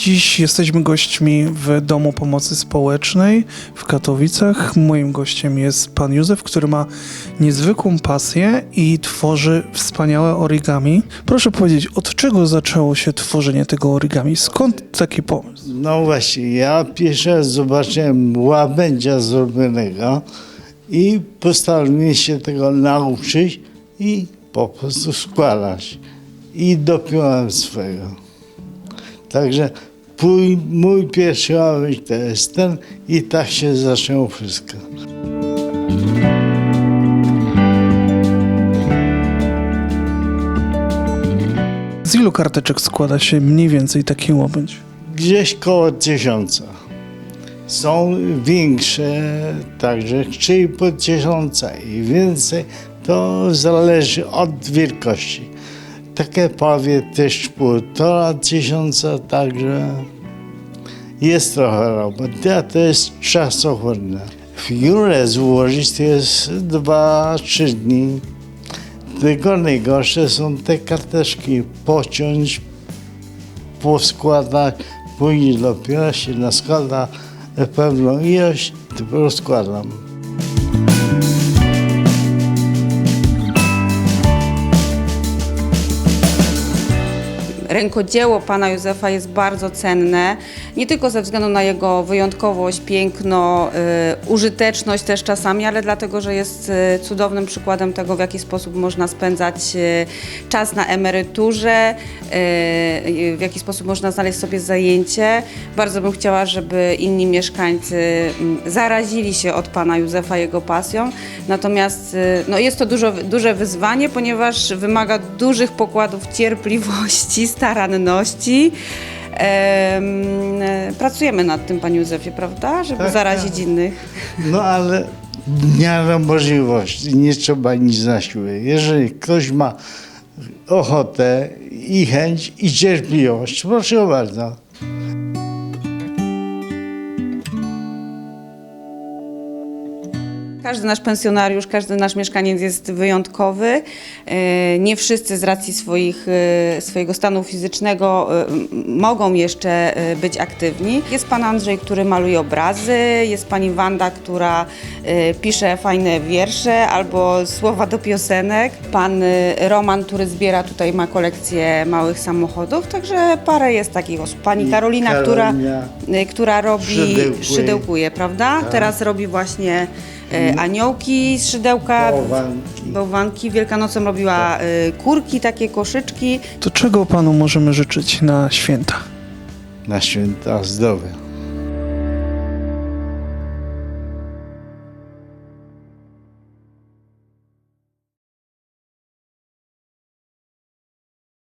Dziś jesteśmy gośćmi w Domu Pomocy Społecznej w Katowicach. Moim gościem jest pan Józef, który ma niezwykłą pasję i tworzy wspaniałe origami. Proszę powiedzieć, od czego zaczęło się tworzenie tego origami? Skąd taki pomysł? No właśnie, ja pierwszy raz zobaczyłem łabędzia zrobionego i postanowiłem się tego nauczyć i po prostu składać. I dopiąłem swego. Także mój, pierwszy łabędź to jest ten i tak się zaczęło wszystko. Z ilu karteczek składa się mniej więcej taki łabędź? Gdzieś koło tysiąca. Są większe, także 3,5 tysiąca i więcej. To zależy od wielkości. Takie powie też półtora tysiąca, także jest trochę roboty, a to jest czasochłonne. Figurę złożyć to jest 2-3 dni. Tylko najgorsze są te karteczki. Pociąć, poskładać, później dopiero się naskłada pewną ilość, dopiero składam. Rękodzieło pana Józefa jest bardzo cenne, nie tylko ze względu na jego wyjątkowość, piękno, y, użyteczność też czasami, ale dlatego, że jest y, cudownym przykładem tego, w jaki sposób można spędzać y, czas na emeryturze, w jaki sposób można znaleźć sobie zajęcie. Bardzo bym chciała, żeby inni mieszkańcy mm, zarazili się od pana Józefa jego pasją. Natomiast no, jest to dużo, duże wyzwanie, ponieważ wymaga dużych pokładów cierpliwości, staranności. Em, pracujemy nad tym, panie Józefie, prawda? Żeby Tak, zarazić tak. innych. No ale nie ma możliwości, nie trzeba nic na siłę. Jeżeli ktoś ma ochotę i chęć i cierpliwość, proszę bardzo. Każdy nasz pensjonariusz, każdy nasz mieszkaniec jest wyjątkowy. E, Nie wszyscy z racji swoich, e, swojego stanu fizycznego e, mogą jeszcze być aktywni. Jest pan Andrzej, który maluje obrazy, jest pani Wanda, która pisze fajne wiersze albo słowa do piosenek. Pan Roman, który zbiera tutaj, ma kolekcję małych samochodów, także parę jest takich osób. Pani Karolina, która, Karolina e, która robi, szydełkuje. szydełkuje, prawda? Teraz robi właśnie aniołki z szydełka, Bałwanki. bałwanki. Wielkanocą robiła e, kurki, takie koszyczki. To czego panu możemy życzyć na święta? Na święta zdrowia.